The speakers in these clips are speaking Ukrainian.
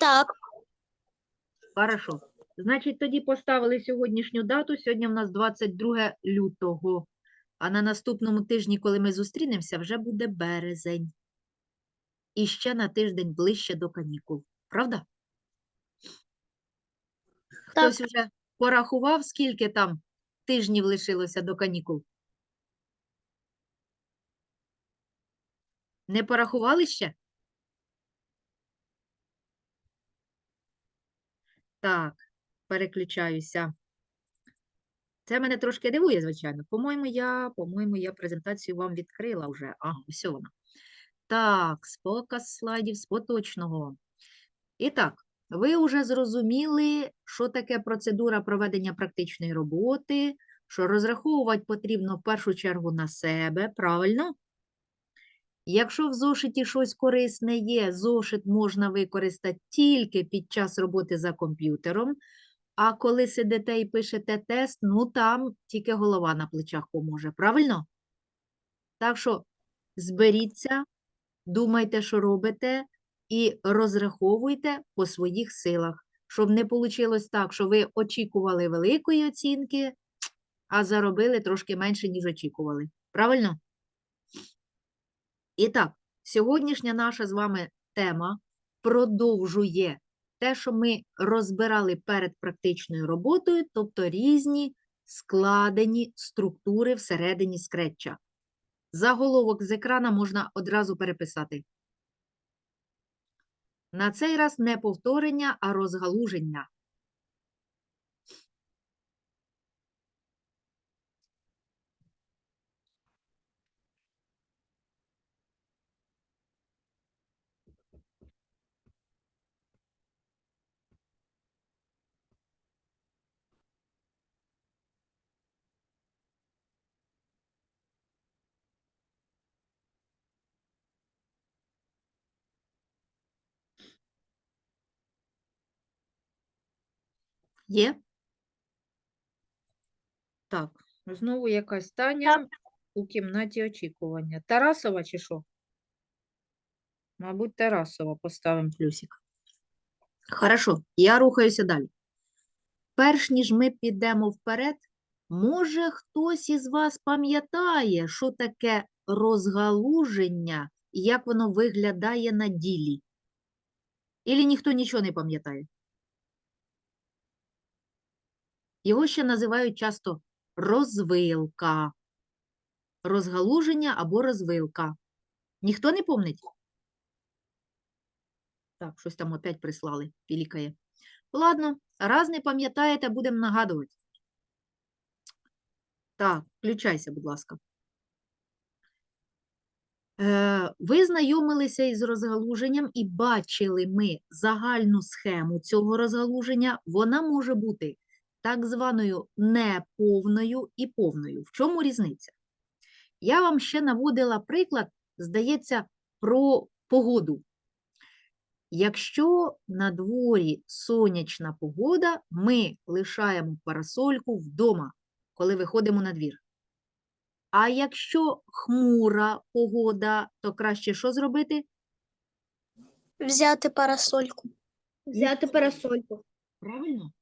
Так, Хорошо. Значить, тоді поставили сьогоднішню дату. Сьогодні в нас 22 лютого. А на наступному тижні, коли ми зустрінемося, вже буде березень. І ще на тиждень ближче до канікул. Правда? Хтось вже порахував, скільки там тижнів лишилося до канікул? Не порахували ще? Так, переключаюся. Це мене трошки дивує, звичайно. По-моєму, я, по-моєму, я презентацію вам відкрила вже. Ага, ось вона. Так, показ слайдів з поточного. І так, ви вже зрозуміли, що таке процедура проведення практичної роботи, що розраховувати потрібно в першу чергу на себе, правильно? Якщо в зошиті щось корисне є, зошит можна використати тільки під час роботи за комп'ютером, а коли сидите і пишете тест, ну там тільки голова на плечах поможе, правильно? Так що зберіться, думайте, що робите, і розраховуйте по своїх силах, щоб не вийшло так, що ви очікували великої оцінки, а заробили трошки менше, ніж очікували. Правильно? І так, сьогоднішня наша з вами тема продовжує те, що ми розбирали перед практичною роботою, тобто різні складені структури всередині скретча. Заголовок з екрана можна одразу переписати. На цей раз не повторення, а розгалуження. Є? Так, знову якась Таня у кімнаті очікування. Тарасова чи що? Мабуть, Тарасова поставимо плюсик. Хорошо, я рухаюся далі. Перш ніж ми підемо вперед, може хтось із вас пам'ятає, що таке розгалуження і як воно виглядає на ділі? Ілі ніхто нічого не пам'ятає? Його ще називають часто розвилка. Розгалуження або розвилка. Ніхто не помнить? Так, щось там опять прислали, пілікає. Ладно, раз не пам'ятаєте, будемо нагадувати. Так, включайся, будь ласка. Е, ви знайомилися із розгалуженням і бачили ми загальну схему цього розгалуження. Вона може бути так званою неповною і повною. В чому різниця? Я вам ще наводила приклад, здається, про погоду. Якщо на дворі сонячна погода, ми лишаємо парасольку вдома, коли виходимо на двір. А якщо хмура погода, то краще що зробити? взяти парасольку. Взяти парасольку. Правильно?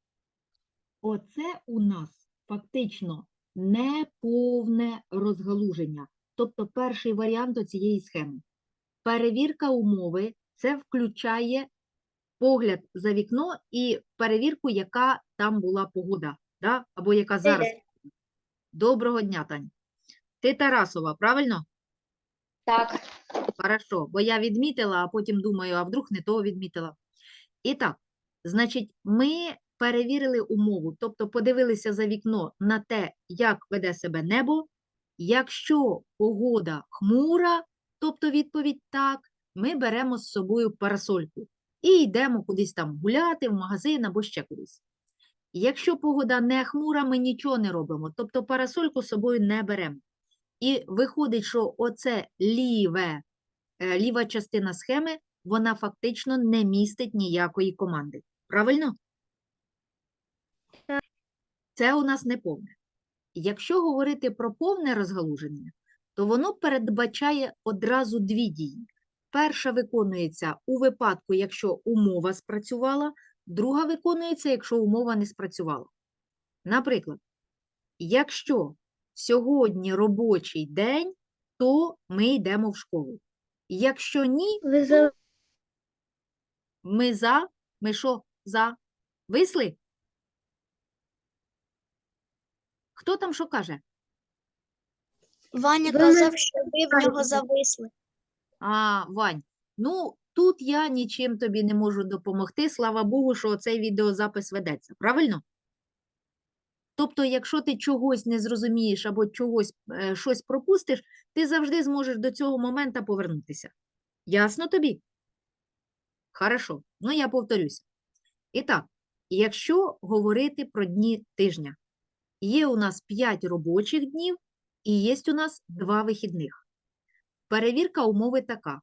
Оце у нас фактично неповне розгалуження. Тобто перший варіант цієї схеми. Перевірка умови це включає погляд за вікно і перевірку, яка там була погода, да? або яка зараз. Доброго дня, Тань. Ти Тарасова, правильно? Так. Хорошо, бо я відмітила, а потім думаю, а вдруг не того відмітила. І так, значить, ми перевірили умову, тобто подивилися за вікно на те, як веде себе небо. Якщо погода хмура, тобто відповідь так, ми беремо з собою парасольку і йдемо кудись там гуляти, в магазин або ще кудись. Якщо погода не хмура, ми нічого не робимо, тобто парасольку з собою не беремо. І виходить, що оце ліве, е, ліва частина схеми, вона фактично не містить ніякої команди. Правильно? Це у нас не повне. Якщо говорити про повне розгалуження, то воно передбачає одразу дві дії. перша виконується у випадку, якщо умова спрацювала, друга виконується, якщо умова не спрацювала. Наприклад, якщо сьогодні робочий день, то ми йдемо в школу. Якщо ні, ми за, ми що за? Висли? Хто там що каже? Ваня казав, що ви в нього зависли. А, Вань, ну тут я нічим тобі не можу допомогти. Слава Богу, що цей відеозапис ведеться. Правильно? Тобто, якщо ти чогось не зрозумієш або чогось, е, щось пропустиш, ти завжди зможеш до цього моменту повернутися. Ясно тобі? Хорошо. Ну, я повторюся. І так, якщо говорити про дні тижня, є у нас 5 робочих днів і є у нас 2 вихідних. Перевірка умови така.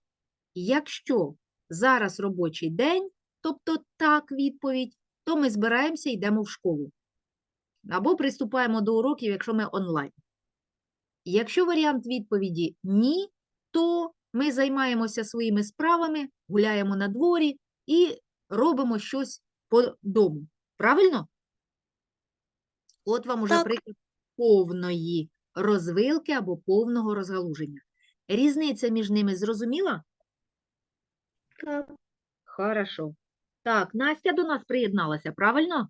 Якщо зараз робочий день, тобто так відповідь, то ми збираємося і йдемо в школу. Або приступаємо до уроків, якщо ми онлайн. Якщо варіант відповіді ні, то ми займаємося своїми справами, гуляємо на дворі і робимо щось по дому. Правильно? От вам уже Так. приклад повної розвилки або повного розгалуження. Різниця між ними зрозуміла? Так. Хорошо. Так, Настя до нас приєдналася, правильно?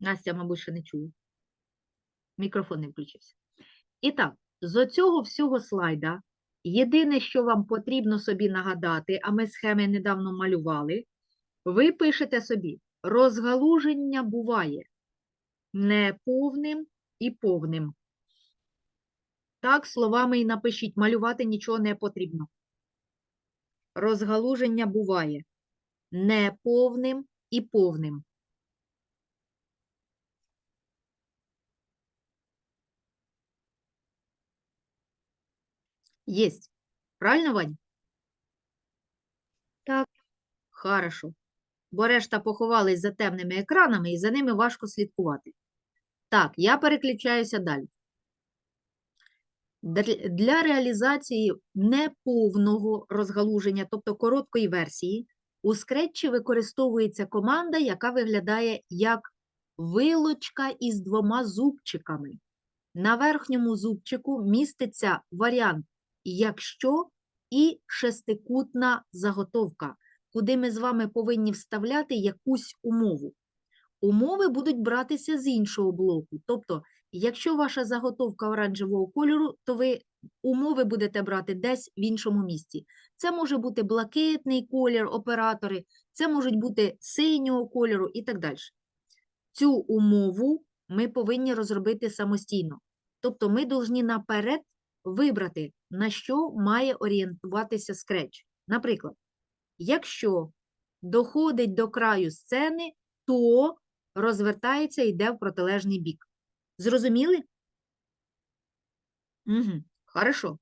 Настя, мабуть, ще не чує. Мікрофон не включився. І так, з оцього всього слайда єдине, що вам потрібно собі нагадати, а ми схеми недавно малювали, ви пишете собі, розгалуження буває неповним і повним. Так, словами і напишіть, малювати нічого не потрібно. Розгалуження буває неповним і повним. Есть. Правильно, Вань? Так. Хорошо. Бо решта поховались за темними екранами і за ними важко слідкувати. Так, я переключаюся далі. Для реалізації неповного розгалуження, тобто короткої версії, у скретчі використовується команда, яка виглядає як вилочка із двома зубчиками. На верхньому зубчику міститься варіант якщо і шестикутна заготовка, куди ми з вами повинні вставляти якусь умову. Умови будуть братися з іншого блоку. Тобто, якщо ваша заготовка оранжевого кольору, то ви умови будете брати десь в іншому місці. Це може бути блакитний колір, оператори, це можуть бути синього кольору і так далі. Цю умову ми повинні розробити самостійно. Тобто ми повинні наперед вибрати, на що має орієнтуватися Scratch. Наприклад, якщо доходить до краю сцени, то розвертається і йде в протилежний бік. Зрозуміли? Угу, хорошо.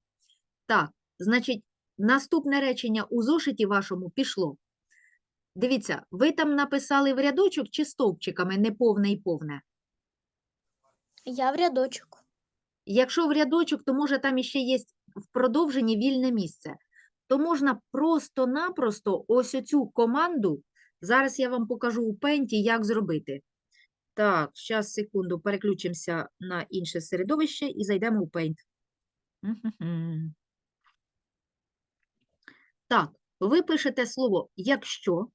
Так, значить, наступне речення у зошиті вашому пішло. Дивіться, ви там написали в рядочок чи стовпчиками неповне і повне? Я в рядочок. Якщо в рядочок, то може там іще є в продовженні вільне місце. То можна просто-напросто ось оцю команду, зараз я вам покажу у пенті, як зробити. Так, зараз, секунду, переключимося на інше середовище і зайдемо у Paint. Так, ви пишете слово «якщо».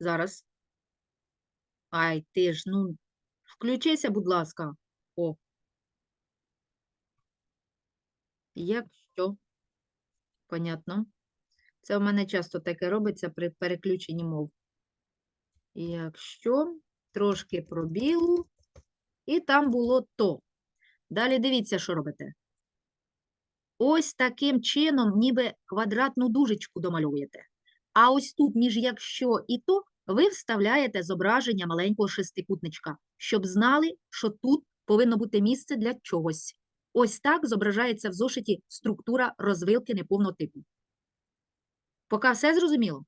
Зараз. Ай, ти ж, ну, включися, будь ласка. О. Якщо. Понятно. Це в мене часто таке робиться при переключенні мов. Якщо трошки пробілу, і там було то. Далі дивіться, що робите. Ось таким чином, ніби квадратну дужечку домальовуєте. А ось тут, між якщо і то, ви вставляєте зображення маленького шестикутничка, щоб знали, що тут повинно бути місце для чогось. Ось так зображається в зошиті структура розвилки неповного типу. Поки все зрозуміло?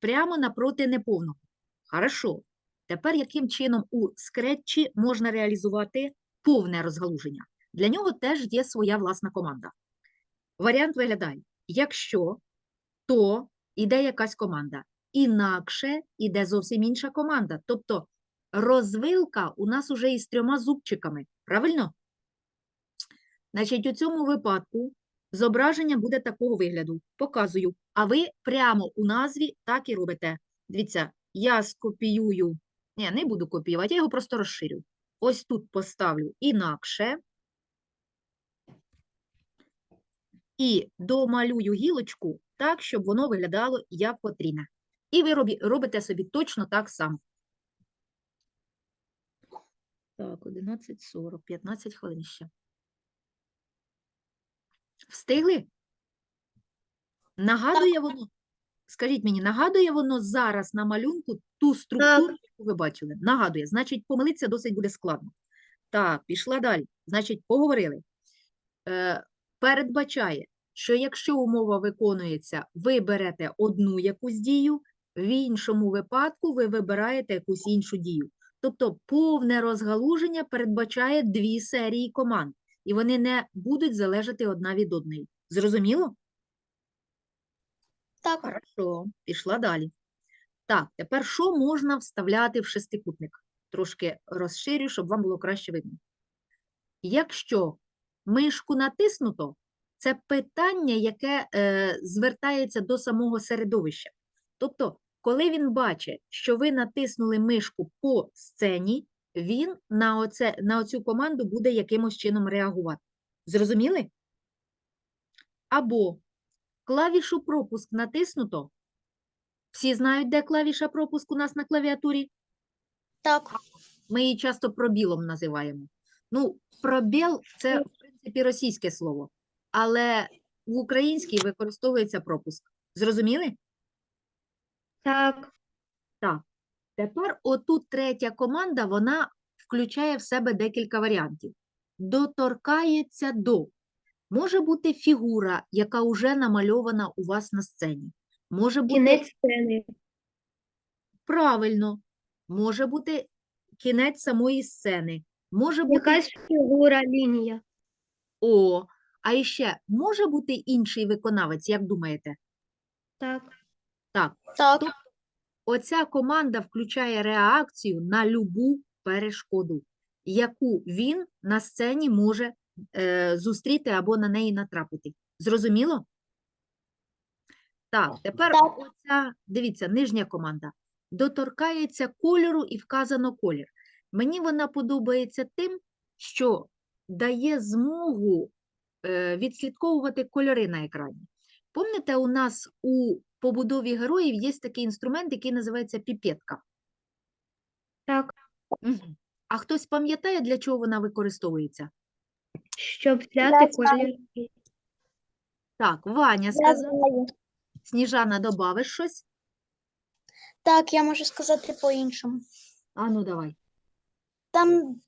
Прямо напроти неповного. Хорошо. Тепер яким чином у скретчі можна реалізувати повне розгалуження? Для нього теж є своя власна команда. Варіант виглядає: якщо, то іде якась команда. Інакше іде зовсім інша команда. Тобто розвилка у нас уже із трьома зубчиками. Правильно? Значить, у цьому випадку зображення буде такого вигляду. Показую. А ви прямо у назві так і робите. Дивіться, я скопіюю. Ні, не буду копіювати, я його просто розширю. Ось тут поставлю інакше. І домалюю гілочку так, щоб воно виглядало як потрібно. І ви робите собі точно так само. Так, 11.40, 15 хвилин ще. Встигли? Нагадує воно, скажіть мені, нагадує воно зараз на малюнку ту структуру, яку ви бачили? Нагадує. Значить, помилитися досить буде складно. Так, пішла далі. Значить, поговорили. Е, передбачає, що якщо умова виконується, ви берете одну якусь дію, в іншому випадку ви вибираєте якусь іншу дію. Тобто повне розгалуження передбачає дві серії команд, і вони не будуть залежати одна від одної. Зрозуміло? Так, Хорошо, пішла далі. Так, тепер що можна вставляти в шестикутник? Трошки розширю, щоб вам було краще видно. Якщо мишку натиснуто, це питання, яке е, звертається до самого середовища. Тобто, коли він бачить, що ви натиснули мишку по сцені, він на, оце, на оцю команду буде якимось чином реагувати. Зрозуміли? Або клавішу пропуск натиснуто. Всі знають, де клавіша пропуск у нас на клавіатурі? так, Ми її часто пробілом називаємо. Ну, пробіл – це, в принципі, російське слово, але в українській використовується пропуск. Зрозуміли? Так. Так. Тепер отут третя команда, вона включає в себе декілька варіантів. Доторкається до. Може бути фігура, яка вже намальована у вас на сцені. Може бути Кінець сцени. правильно, може бути кінець самої сцени. Може бути Якась фігура, лінія. О, а іще може бути інший виконавець, як думаєте? Так. Так, так, оця команда включає реакцію на любу перешкоду, яку він на сцені може е, зустріти або на неї натрапити. Зрозуміло? Так, тепер Так. оця, дивіться, нижня команда. Доторкається кольору і вказано колір. Мені вона подобається тим, що дає змогу е, відслідковувати кольори на екрані. Пам'ятаєте, у нас у побудові героїв є такий інструмент, який називається піпетка. Так. А хтось пам'ятає, для чого вона використовується? Щоб взяти колір. Так, Ваня знаю. Сніжана, добавиш щось? Так, я можу сказати по-іншому. А ну давай. Там,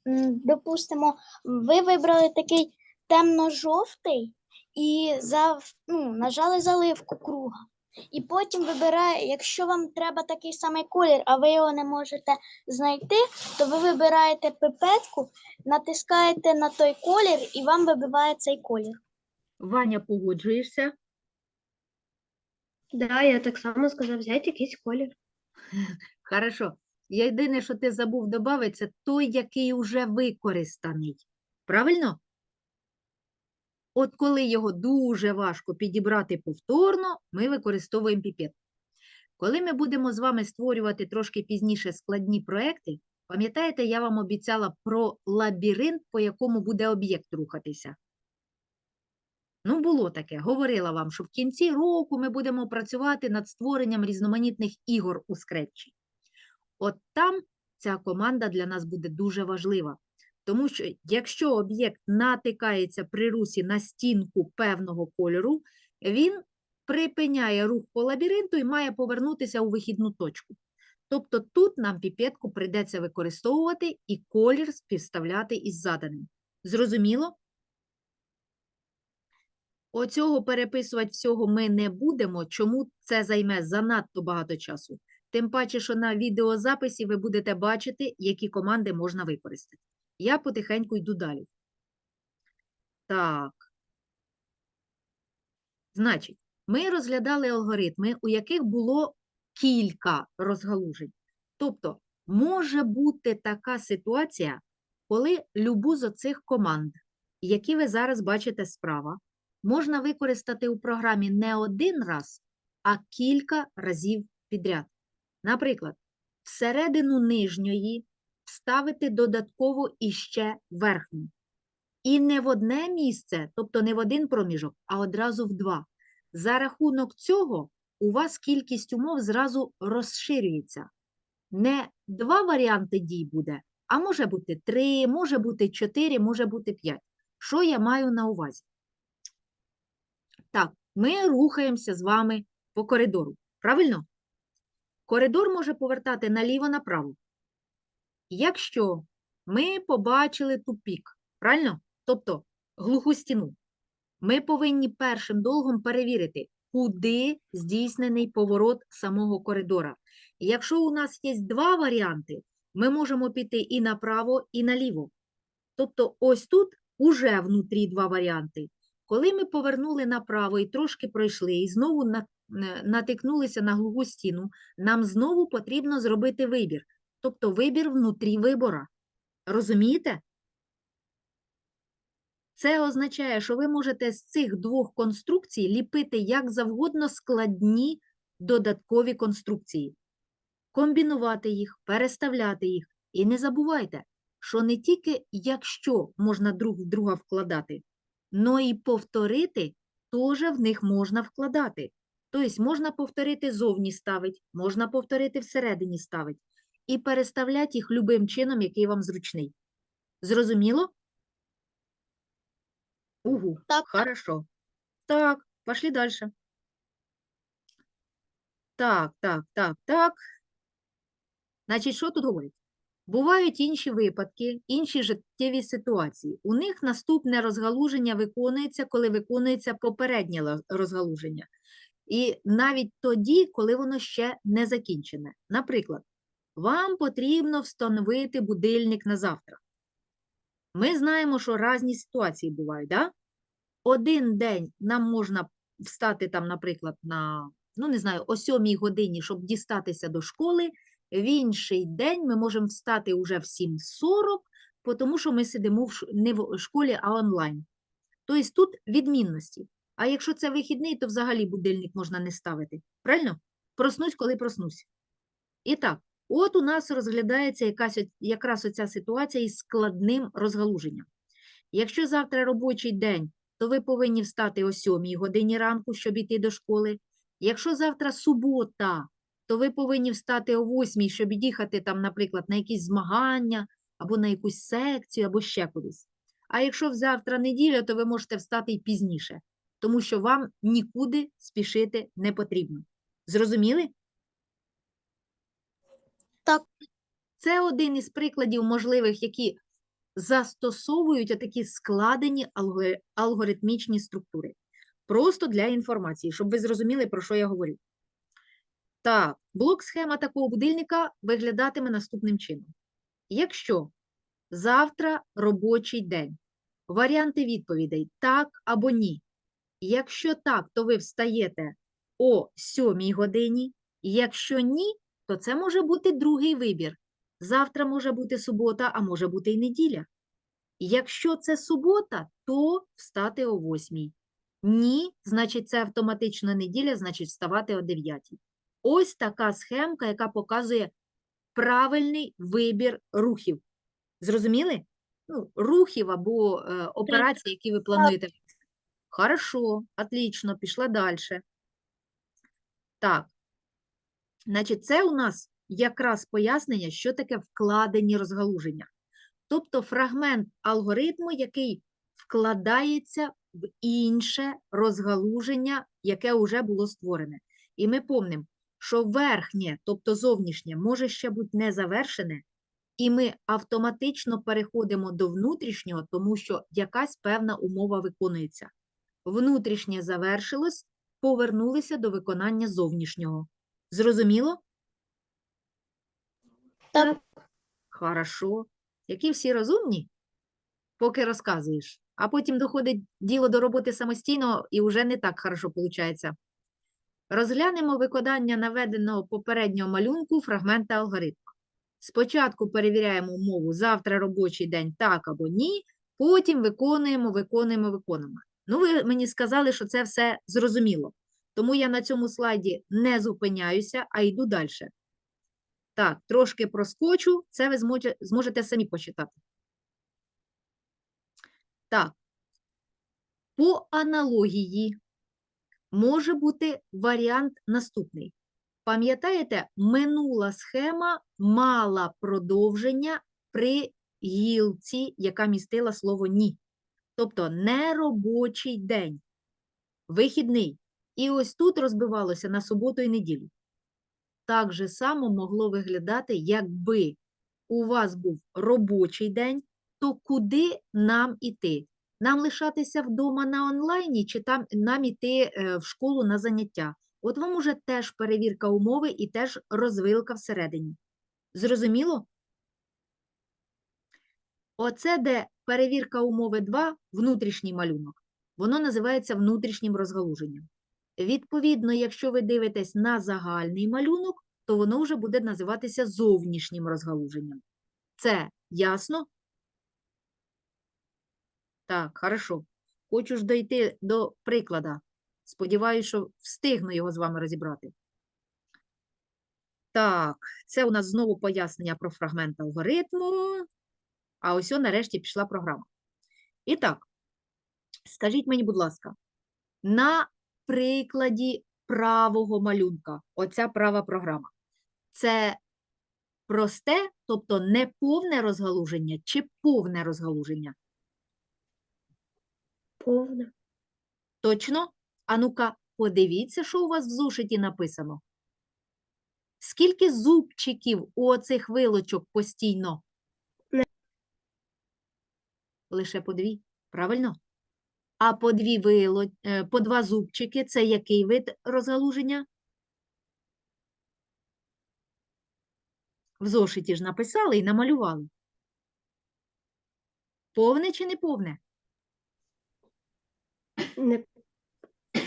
допустимо, ви вибрали такий темно-жовтий і зав... ну, нажали заливку круга. І потім вибирає, якщо вам треба такий самий колір, а ви його не можете знайти, то ви вибираєте пипетку, натискаєте на той колір, і вам вибиває цей колір. Ваня, погоджуєшся? Да, я так само сказав, взяти якийсь колір. Хорошо. Єдине, що ти забув додати, це той, який уже використаний. Правильно? От коли його дуже важко підібрати повторно, ми використовуємо піпет. Коли ми будемо з вами створювати трошки пізніше складні проекти, пам'ятаєте, я вам обіцяла про лабіринт, по якому буде об'єкт рухатися. Ну, було таке. Говорила вам, що в кінці року ми будемо працювати над створенням різноманітних ігор у скретчі. От там ця команда для нас буде дуже важлива. Тому що якщо об'єкт натикається при русі на стінку певного кольору, він припиняє рух по лабіринту і має повернутися у вихідну точку. Тобто тут нам піпетку прийдеться використовувати і колір співставляти із заданим. Зрозуміло? Оцього переписувати всього ми не будемо, чому це займе занадто багато часу. Тим паче, що на відеозаписі ви будете бачити, які команди можна використати. Я потихеньку йду далі. Так. Значить, Ми розглядали алгоритми, у яких було кілька розгалужень. Тобто, може бути така ситуація, коли любу з оцих команд, які ви зараз бачите справа, можна використати у програмі не один раз, а кілька разів підряд. Наприклад, всередину нижньої вставити додатково іще верхню. І не в одне місце, тобто не в один проміжок, а одразу в два. За рахунок цього у вас кількість умов зразу розширюється. Не два варіанти дій буде, а може бути три, може бути чотири, може бути п'ять. Що я маю на увазі? Так, ми рухаємося з вами по коридору. Правильно? Коридор може повертати наліво-направо. Якщо ми побачили тупік, правильно? Тобто глуху стіну, ми повинні першим долгом перевірити, куди здійснений поворот самого коридора. Якщо у нас є два варіанти, ми можемо піти і направо, і наліво. Тобто ось тут уже внутрі два варіанти. Коли ми повернули направо і трошки пройшли, і знову е, натикнулися на глуху стіну, нам знову потрібно зробити вибір. Тобто вибір внутрі вибора. Розумієте? Це означає, що ви можете з цих двох конструкцій ліпити як завгодно складні додаткові конструкції, комбінувати їх, переставляти їх. І не забувайте, що не тільки якщо можна друг в друга вкладати, но і повторити теж в них можна вкладати. Тобто можна повторити зовні ставить, можна повторити всередині ставить і переставляти їх любим чином, який вам зручний. Зрозуміло? Угу, Так. хорошо. Так, пошли дальше. Так, так, так, так. Значить, що тут говорить? Бувають інші випадки, інші життєві ситуації. У них наступне розгалуження виконується, коли виконується попереднє розгалуження. І навіть тоді, коли воно ще не закінчене. Наприклад, вам потрібно встановити будильник на завтра. Ми знаємо, що різні ситуації бувають, да? Один день нам можна встати там, наприклад, на, ну не знаю, о 7 годині, щоб дістатися до школи. В інший день ми можемо встати уже в 7.40, тому що ми сидимо в не в школі, а онлайн. Тобто тут відмінності. А якщо це вихідний, то взагалі будильник можна не ставити. Правильно? Проснусь, коли проснусь. І так, от у нас розглядається якась, якраз оця ситуація із складним розгалуженням. Якщо завтра робочий день, то ви повинні встати о 7 годині ранку, щоб іти до школи. Якщо завтра субота, то ви повинні встати о 8, щоб їхати там, наприклад, на якісь змагання, або на якусь секцію, або ще кудись. А якщо завтра неділя, то ви можете встати й пізніше, тому що вам нікуди спішити не потрібно. Зрозуміли? Так. Це один із прикладів можливих, які застосовують такі складені алгоритмічні структури. Просто для інформації, щоб ви зрозуміли, про що я говорю. Так, блок-схема такого будильника виглядатиме наступним чином. Якщо завтра робочий день, варіанти відповідей так або ні. Якщо так, то ви встаєте о 7 годині. Якщо ні, то це може бути другий вибір. Завтра може бути субота, а може бути й неділя. Якщо це субота, то встати о 8. Ні, значить це автоматично неділя, значить вставати о 9. Ось така схемка, яка показує правильний вибір рухів. Зрозуміли? Ну, рухів або е, операцій, які ви плануєте. Хорошо, отлично, пішла далі. Так. Значить, це у нас якраз пояснення, що таке вкладені розгалуження. Тобто фрагмент алгоритму, який вкладається в інше розгалуження, яке вже було створене. І ми помнимо, що верхнє, тобто зовнішнє, може ще бути не завершене, і ми автоматично переходимо до внутрішнього, тому що якась певна умова виконується. Внутрішнє завершилось, повернулися до виконання зовнішнього. Зрозуміло? Так. Хорошо. Які всі розумні, поки розказуєш. А потім доходить діло до роботи самостійно і вже не так хорошо виходить. Розглянемо виконання наведеного попереднього малюнку фрагмента алгоритму. Спочатку перевіряємо умову завтра робочий день так або ні, потім виконуємо, виконуємо, виконуємо. Ну, ви мені сказали, що це все зрозуміло. Тому я на цьому слайді не зупиняюся, а йду далі. Так, трошки проскочу, це ви зможете, самі почитати. Так, по аналогії може бути варіант наступний. Пам'ятаєте, минула схема мала продовження при гілці, яка містила слово ні. Тобто неробочий день, вихідний. І ось тут розбивалося на суботу і неділю. Так же само могло виглядати, якби у вас був робочий день, то куди нам іти? Нам лишатися вдома на онлайні чи там нам іти е, в школу на заняття? От вам уже теж перевірка умови і теж розвилка всередині. Зрозуміло? Оце, де перевірка умови 2, внутрішній малюнок, воно називається внутрішнім розгалуженням. Відповідно, якщо ви дивитесь на загальний малюнок, то воно вже буде називатися зовнішнім розгалуженням. Це ясно? Так, хорошо. Хочу ж дойти до приклада. Сподіваюся, що встигну його з вами розібрати. Так, це у нас знову пояснення про фрагмент алгоритму. А ось нарешті пішла програма. І так, скажіть мені, будь ласка, на прикладі правого малюнка, оця права програма, це просте, тобто не повне розгалуження чи повне розгалуження? Повна. Точно? А ну-ка, подивіться, що у вас в зошиті написано. Скільки зубчиків у оцих вилочок постійно? Лише по дві, правильно? А по дві вило... е, по два зубчики це який вид розгалуження? В зошиті ж написали і намалювали. Повне чи не повне? Не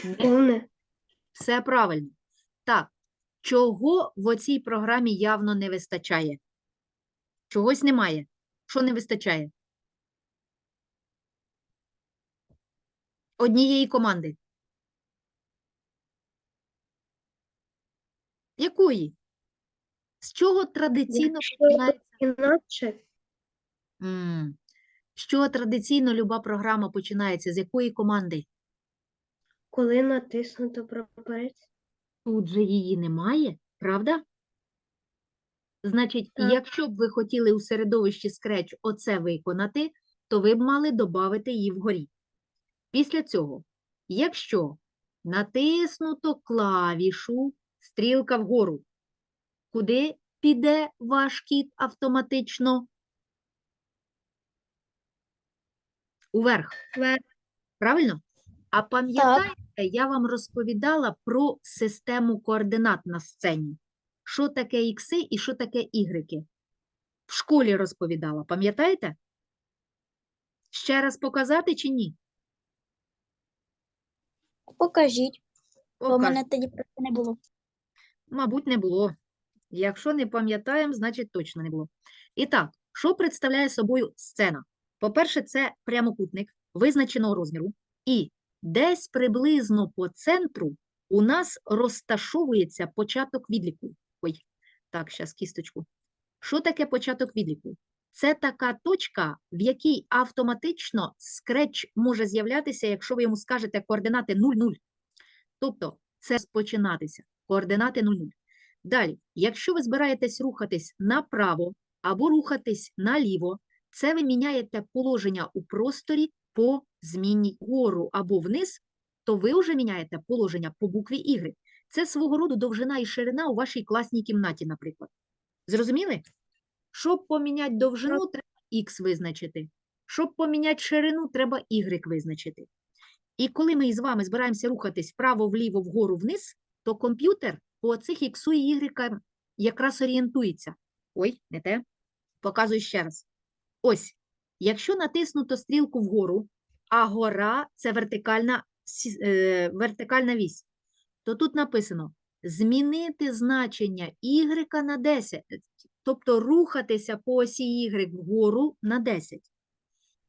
Не повне. Все правильно. Так, чого в оцій програмі явно не вистачає? Чогось немає. Що не вистачає? Однієї команди. Якої? З чого традиційно починається? Інакше чого традиційно люба програма починається? З якої команди? коли натиснуто прапорець. Тут же її немає, правда? Значить, Так. якщо б ви хотіли у середовищі Scratch оце виконати, то ви б мали додати її вгорі. Після цього, якщо натиснуто клавішу стрілка вгору, куди піде ваш кіт автоматично? Уверх. Вверх. Правильно? А пам'ятаєте, я вам розповідала про систему координат на сцені. Що таке ікси і що таке ігреки? В школі розповідала, пам'ятаєте? Ще раз показати чи ні? Покажіть, бо мене тоді просто не було. Мабуть, не було. Якщо не пам'ятаємо, значить точно не було. І так, що представляє собою сцена? По-перше, це прямокутник визначеного розміру, і десь приблизно по центру у нас розташовується початок відліку. Ой, так, зараз кісточку. Що таке початок відліку? Це така точка, в якій автоматично скреч може з'являтися, якщо ви йому скажете координати 0,0. Тобто це спочинатися. Координати 0,0. Далі, якщо ви збираєтесь рухатись направо або рухатись наліво, це ви міняєте положення у просторі по зміні вгору або вниз, то ви вже міняєте положення по букві Y. Це свого роду довжина і ширина у вашій класній кімнаті, наприклад. Зрозуміли? Щоб поміняти довжину, треба X визначити. Щоб поміняти ширину, треба Y визначити. І коли ми із вами збираємося рухатись вправо, вліво, вгору, вниз, то комп'ютер по цих X і Y якраз орієнтується. Ой, не те. Показую ще раз. Ось, якщо натиснуто стрілку вгору, а гора це вертикальна, е, вертикальна вісь, то тут написано змінити значення y на 10, тобто рухатися по осі y вгору на 10.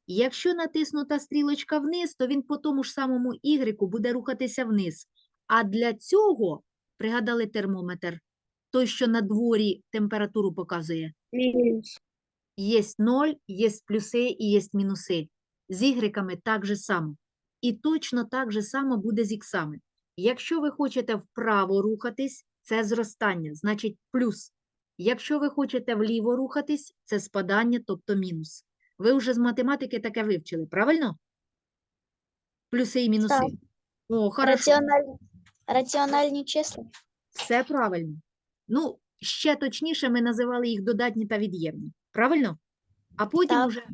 Якщо натиснута стрілочка вниз, то він по тому ж самому y буде рухатися вниз. А для цього, пригадали термометр, той, що на дворі температуру показує, Мінус. Є 0, є плюси і є мінуси. З ігреками так же само. І точно так же само буде з іксами. Якщо ви хочете вправо рухатись, це зростання, значить плюс. Якщо ви хочете вліво рухатись, це спадання, тобто мінус. Ви вже з математики таке вивчили, правильно? Плюси і мінуси. Так. О, хорошо. Раціональні, раціональні числа. Все правильно. Ну, ще точніше, ми називали їх додатні та від'ємні. Правильно? А потім Так. вже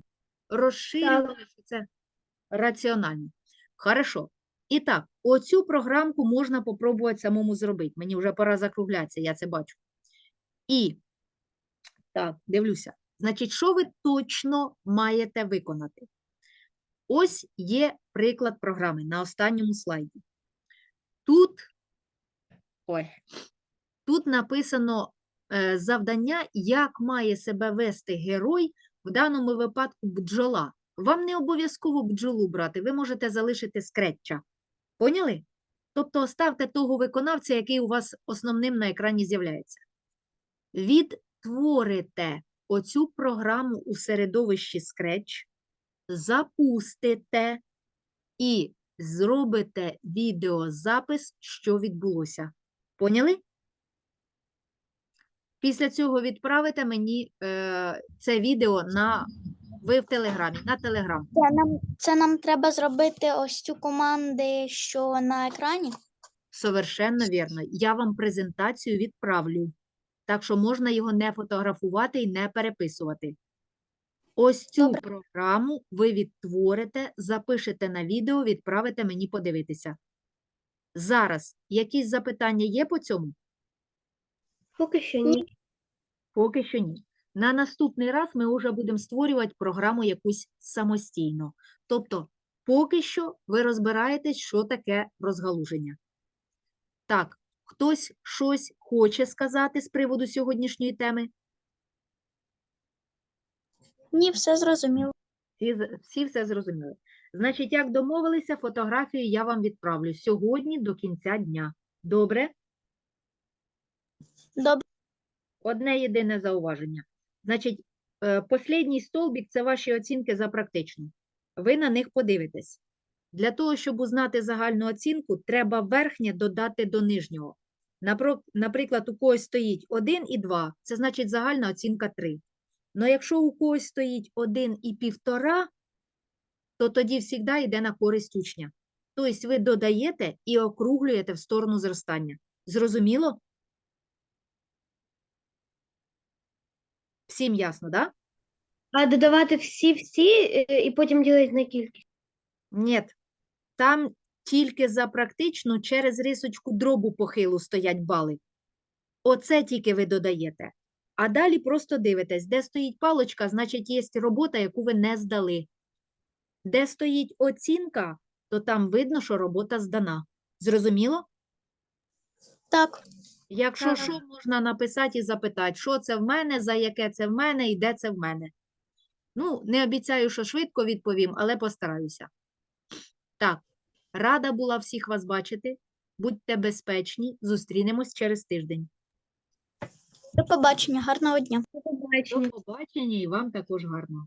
розширювали, що це раціональні. Хорошо. І так, оцю програмку можна попробувати самому зробити. Мені вже пора закруглятися, я це бачу. І так, дивлюся. Значить, що ви точно маєте виконати? Ось є приклад програми на останньому слайді. Тут, ой, тут написано е, завдання, як має себе вести герой, в даному випадку бджола. Вам не обов'язково бджолу брати, ви можете залишити скретча. Поняли? Тобто ставте того виконавця, який у вас основним на екрані з'являється. Відтворите оцю програму у середовищі Scratch, запустите і зробите відеозапис, що відбулося. Поняли? Після цього відправите мені е, це відео на ви в Телеграмі, на Телеграм. Це нам, це нам треба зробити ось цю команди, що на екрані. Совершенно вірно. Я вам презентацію відправлю. Так що можна його не фотографувати і не переписувати. Ось цю Добре. програму ви відтворите, запишете на відео, відправите мені подивитися. Зараз якісь запитання є по цьому? Поки що ні. Поки що ні. На наступний раз ми вже будемо створювати програму якусь самостійно. Тобто, поки що ви розбираєтесь, що таке розгалуження. Так, хтось щось хоче сказати з приводу сьогоднішньої теми? Ні, все зрозуміло. Всі, всі все зрозуміли. Значить, як домовилися, фотографію я вам відправлю сьогодні до кінця дня. Добре? Добре. Одне єдине зауваження. Значить, е, послідній столбік – це ваші оцінки за практичну. Ви на них подивитесь. Для того, щоб узнати загальну оцінку, треба верхнє додати до нижнього. Наприклад, у когось стоїть 1 і 2, це значить загальна оцінка 3. Но якщо у когось стоїть 1 і 1,5, то тоді завжди йде на користь учня. Тобто ви додаєте і округлюєте в сторону зростання. Зрозуміло? Всім ясно, так? Да? А додавати всі-всі е, і потім ділити на кількість. Ні. Там тільки за практичну через рисочку дробу похилу стоять бали. Оце тільки ви додаєте. А далі просто дивитесь, де стоїть палочка, значить є робота, яку ви не здали. Де стоїть оцінка, то там видно, що робота здана. Зрозуміло? Так, Якщо Так. що, можна написати і запитати, що це в мене, за яке це в мене і де це в мене. Ну, не обіцяю, що швидко відповім, але постараюся. Так, рада була всіх вас бачити. Будьте безпечні, зустрінемось через тиждень. до побачення, гарного дня. До побачення. До побачення і вам також гарно.